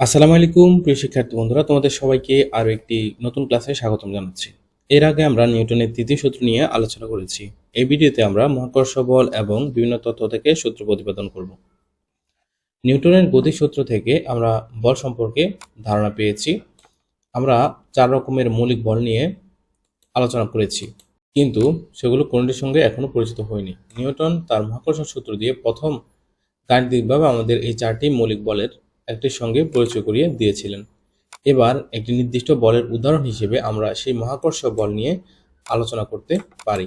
আসসালামু আলাইকুম, প্রিয় শিক্ষার্থী বন্ধুরা, তোমাদের সবাইকে আরও একটি নতুন ক্লাসে স্বাগতম জানাচ্ছি। এর আগে আমরা নিউটনের তৃতীয় সূত্র নিয়ে আলোচনা করেছি। এই ভিডিওতে আমরা মহাকর্ষ বল এবং বিভিন্ন তত্ত্ব থেকে সূত্র প্রতিপাদন করব। নিউটনের গতি সূত্র থেকে আমরা বল সম্পর্কে ধারণা পেয়েছি। আমরা চার রকমের মৌলিক বল নিয়ে আলোচনা করেছি, কিন্তু সেগুলো কোনটির সঙ্গে এখনও পরিচিত হয়নি। নিউটন তার মহাকর্ষ সূত্র দিয়ে প্রথম গাণিতিকভাবে আমাদের এই চারটি মৌলিক বলের একটির সঙ্গে পরিচয় করিয়ে দিয়েছিলেন। এবার একটি নির্দিষ্ট বলের উদাহরণ হিসেবে আমরা সেই মহাকর্ষ বল নিয়ে আলোচনা করতে পারি।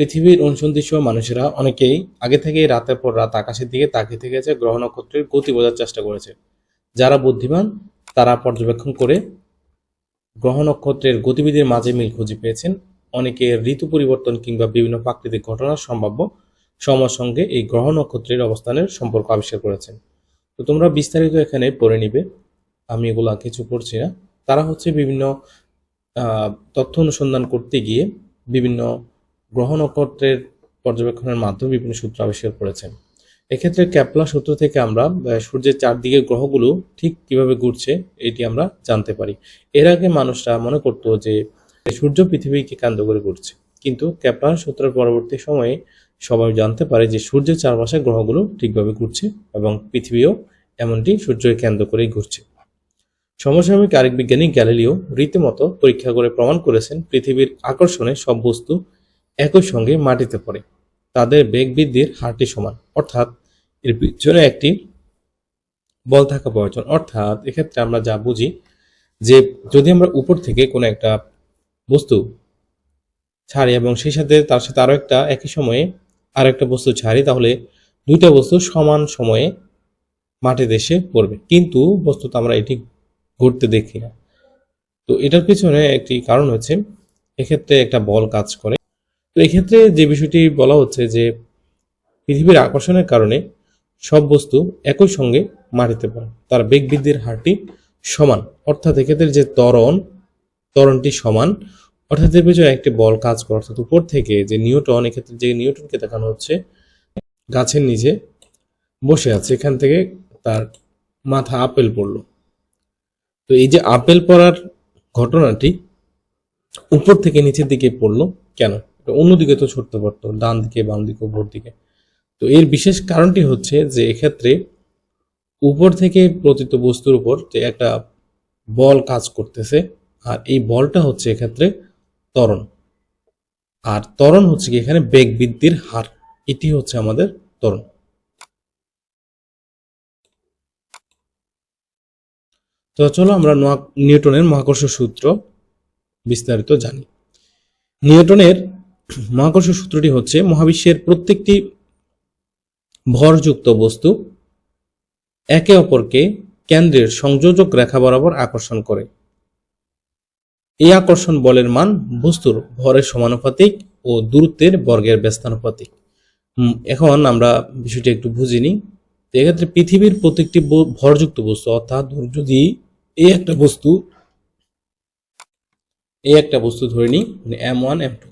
পৃথিবীর অনুসন্ধিস মানুষেরা অনেকেই আগে থেকেই রাতের পর রাত আকাশের দিকে তাকিয়ে থেকেছে গ্রহ নক্ষত্রের গতি বোঝার চেষ্টা করেছে। যারা বুদ্ধিমান, তারা পর্যবেক্ষণ করে গ্রহ নক্ষত্রের গতিবিধির মাঝে মিল খুঁজে পেয়েছেন। অনেকে ঋতু পরিবর্তন কিংবা বিভিন্ন প্রাকৃতিক ঘটনার সম্ভাব্য সময়ের সঙ্গে এই গ্রহ নক্ষত্রের অবস্থানের সম্পর্ক আবিষ্কার করেছেন। তো তোমরা বিস্তারিত এখানে পড়ে নিবে। আমি এগুলা কিছু পড়ছি না। তারা হচ্ছে বিভিন্ন তথ্য অনুসন্ধান করতে গিয়ে বিভিন্ন গ্রহ নক্ষত্রের পর্যবেক্ষণের মাধ্যমে বিভিন্ন সূত্র আবিষ্কার করেছেন। এক্ষেত্রে ক্যাপলা সূত্র থেকে আমরা সূর্যের চারদিকে গ্রহগুলো ঠিক কীভাবে ঘুরছে, এটি আমরা জানতে পারি। এর আগে মানুষরা মনে করতো যে সূর্য পৃথিবীকে কেন্দ্র করে ঘুরছে। কিন্তু ক্যাপলার সূত্রের পরবর্তী সময়ে সবাই জানতে পারে যে সূর্যের চারপাশে গ্রহগুলো ঠিকভাবে ঘুরছে এবং পৃথিবীও এমনটি সূর্যকে কেন্দ্র করেই ঘুরছে। সমসাময়িক আরেক বিজ্ঞানী গ্যালিলিও রীতিমতো পরীক্ষা করে প্রমাণ করেছেন পৃথিবীর আকর্ষণে সব বস্তু একই সঙ্গে মাটিতে পড়ে। তাদের বেগ বৃদ্ধির হারটি সমান। অর্থাৎ এর পিছনে একটি বল থাকা প্রয়োজন। অর্থাৎ এক্ষেত্রে আমরা যা বুঝি যে যদি আমরা উপর থেকে কোনো একটা বস্তু ছাড়ি এবং সেই সাথে তার সাথে আরও একটা একই সময়ে আর একটা বস্তু ছাড়ি, তাহলে দুইটা বস্তু সমান সময়ে মাটিতে এসে পড়বে। কিন্তু বস্তুত আমরা এটি ঘুরতে দেখি না। তো এটার পিছনে একটি কারণ হচ্ছে, এক্ষেত্রে একটা বল কাজ করে। তো এক্ষেত্রে যে বিষয়টি বলা হচ্ছে যে, পৃথিবীর আকর্ষণের কারণে সব বস্তু একই সঙ্গে মাটিতে পড়ে। তার বেগ বৃদ্ধির হারটি সমান। অর্থাৎ এক্ষেত্রে যে ত্বরণ, ত্বরণটি সমান অর্থাৎ এর পেছনে একটি বল কাজ করে। অর্থাৎ উপর থেকে যে নিউটন এক্ষেত্রে যে নিউটনকে দেখানো হচ্ছে, গাছের নিচে বসে আছে। এখান থেকে তার মাথা আপেল পড়ল। তো এই যে আপেল পড়ার ঘটনাটি উপর থেকে নিচের দিকে পড়ল, কেন? অন্যদিকে তো ছুটতে পারতো, ডান দিকে, বাম দিকে, উপর দিকে। তো এর বিশেষ কারণটি হচ্ছে যে এক্ষেত্রে উপর থেকে প্রতিত বস্তুর উপর যে একটা বল কাজ করতেছে, আর এই বলটা হচ্ছে এক্ষেত্রে ত্বরণ। আর ত্বরণ হচ্ছে কি এখানে বেগ বৃদ্ধির হার। এটি হচ্ছে আমাদের ত্বরণ। তো চলো আমরা নিউটনের মহাকর্ষ সূত্র বিস্তারিত জানি। নিউটনের মহাকর্ষ সূত্রটি হচ্ছে মহাবিশ্বের প্রত্যেকটি ভরযুক্ত বস্তু একে অপরকে কেন্দ্রের সংযোজক রেখা বরাবর আকর্ষণ করে। এই আকর্ষণ বলের মান বস্তুর ভরের সমানুপাতিক ও দূরত্বের বর্গের ব্যস্তানুপাতিক। এখন আমরা বিষয়টি একটু বুঝিনি তো এক্ষেত্রে পৃথিবীর প্রত্যেকটি ভরযুক্ত বস্তু, অর্থাৎ যদি এই একটা বস্তু, এই একটা বস্তু ধরে নিই মানে এম ওয়ান, এম টু।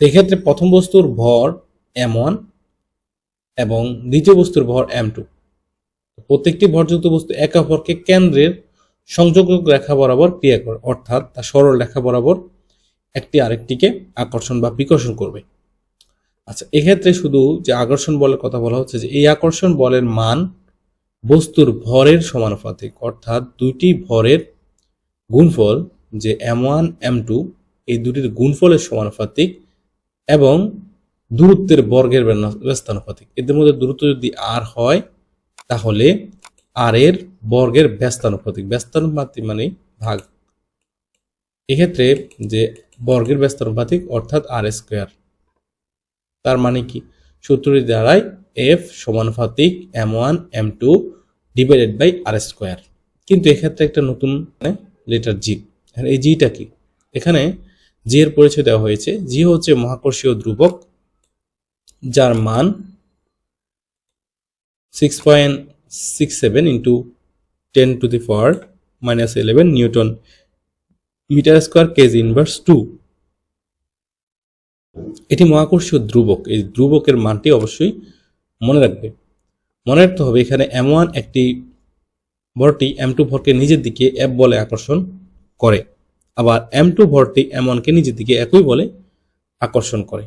এক্ষেত্রে প্রথম বস্তুর ভর এম ওয়ান এবং দ্বিতীয় বস্তুর ভর এম টু। প্রত্যেকটি ভরযুক্ত বস্তু একে অপরকে কেন্দ্রের সংযোজক রেখা বরাবর ক্রিয়া করে, অর্থাৎ তা সরল রেখা বরাবর একটি আরেকটিকে আকর্ষণ বা বিকর্ষণ করবে। আচ্ছা এক্ষেত্রে শুধু যে আকর্ষণ বলের কথা বলা হচ্ছে যে এই আকর্ষণ বলের মান বস্তুর ভরের সমানুপাতিক, অর্থাৎ দুইটি ভরের গুণফল যে এম ওয়ান, এম টু, এই দুটির গুণফলের সমানুপাতিক এবং দূরত্বের বর্গের ব্যস্তানুপাতিক। এদের মধ্যে দূরত্ব যদি আর হয়, তাহলে আর এর বর্গের ব্যস্তানুপাতিক ব্যস্তানুপাতিক মানে ভাগ। এক্ষেত্রে যে বর্গের ব্যস্তানুপাতিক অর্থাৎ আর স্কোয়ার, তার মানে কি? সূত্রটি দ্বারাই এফ সমানুপাতিক M one, M two divided by R square. কিন্তু এক্ষেত্রে একটা নতুন লেটার জি। এই জিটা কি? এখানে জি এর পরিচয় দেওয়া হয়েছে। জি হচ্ছে মহাকর্ষীয় ধ্রুবক, যার মান six point six seven into ten to the power minus eleven newton metre square KG inverse two এটি মহাকর্ষীয় ধ্রুবক। এই ধ্রুবকের মানটি অবশ্যই মনে রাখবে। মনে রাখতে হবে এখানে এম ওয়ান একটি ভরটি এম টু ভরকে নিজের দিকে এফ বলে আকর্ষণ করে। আবার এম টু ভরটি এম ওয়ানকে নিজের দিকে একই বলে আকর্ষণ করে।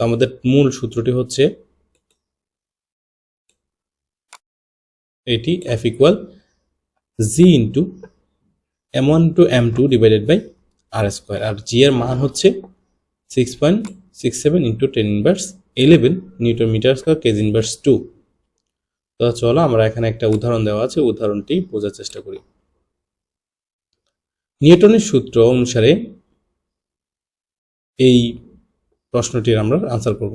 তো আমাদের মূল সূত্রটি হচ্ছে এটি F equal G into M one two M two divided by R square R G এর মান হচ্ছে six point six seven into ten inverse eleven newton metre square KG inverse two তো চলো আমরা এখানে একটা উদাহরণ দেওয়া আছে, উদাহরণটি বোঝার চেষ্টা করি। নিউটনের সূত্র অনুসারে এই প্রশ্নটির আমরা আনসার করব।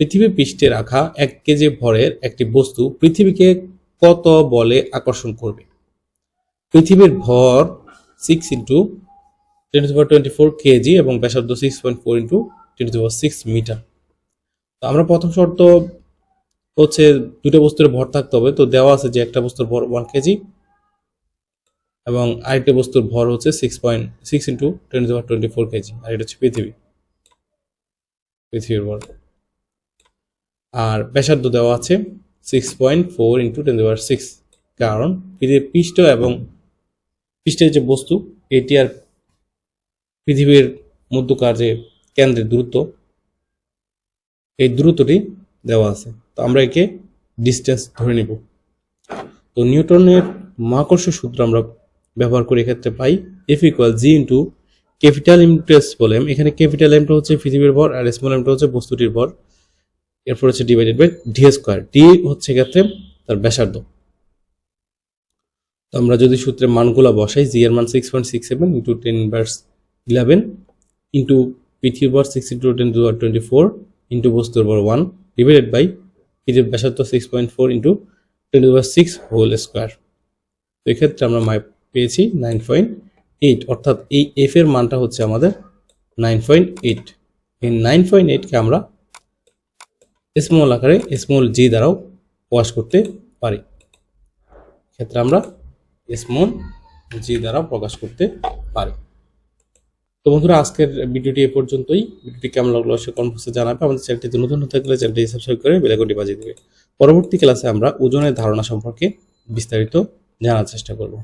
পৃথিবী পৃষ্ঠে রাখা এক কেজি ভরের একটি বস্তু পৃথিবীকে কত বলে আকর্ষণ করবে? পৃথিবীর ভর six into ten to twenty four KG এবং ব্যাসার্ধ six point four into ten to six metre তো আমরা প্রথম শর্ত হচ্ছে দুটো বস্তুর ভর থাকতে হবে। তো দেওয়া আছে যে একটা বস্তুর ভর ওয়ান কেজি এবং আরেকটা বস্তুর ভর হচ্ছে six point six into ten to twenty four KG আর এটা হচ্ছে পৃথিবী। পৃথিবীর ভর। আর ব্যাসার্ধ দেওয়া আছে six point four into ten to six কারণ পৃথিবীর পৃষ্ঠ এবং পৃষ্ঠের যে বস্তু, এটি আর পৃথিবীর মধ্যকার যে কেন্দ্রের দূরত্ব, এই দূরত্বটি দেওয়া আছে। তো আমরা একে ডিস্টেন্স ধরে নিব। তো নিউটনের মহাকর্ষ সূত্র আমরা ব্যবহার করে এক্ষেত্রে পাই F equal G into capital small M এখানে ক্যাপিটাল এমটা হচ্ছে পৃথিবীর ভর আর স্মল এমটা হচ্ছে বস্তুটির ভর। এরপর হচ্ছে divided by D square D হচ্ছে ক্ষেত্রে তার ব্যাসার্ধ। তো আমরা যদি সূত্রের মানগুলো বসাই জি এর মান six point six seven into ten inverse eleven into পৃথিবীর ভর six into ten to twenty four into বস্তুর ভর ওয়ান ডিভাইডেড বাই পৃথিবীর ব্যাসার্ধ six point four into ten to six whole square তো এক্ষেত্রে আমরা পেয়েছি নাইন পয়েন্ট এইট অর্থাৎ এই এফ এর মানটা হচ্ছে আমাদের নাইন পয়েন্ট এইট এই নাইন পয়েন্ট এইটকে আমরা স্মল আকারে স্মল জি দ্বারাও প্রকাশ করতে পারি। ক্ষেত্রে আমরা স্মল জি দ্বারা প্রকাশ করতে পারি। তো বন্ধুরা, আজকের ভিডিওটি এ পর্যন্তই। ভিডিওটি কেমন লাগল সে কনফার্সে জানাবে। আমাদের চ্যানেলটি নতুন হতে গেলে চ্যানেলটি সাবস্ক্রাইব করে বেলাকনটি বাজিয়ে দেবে। পরবর্তী ক্লাসে আমরা ওজনের ধারণা সম্পর্কে বিস্তারিত জানার চেষ্টা করব।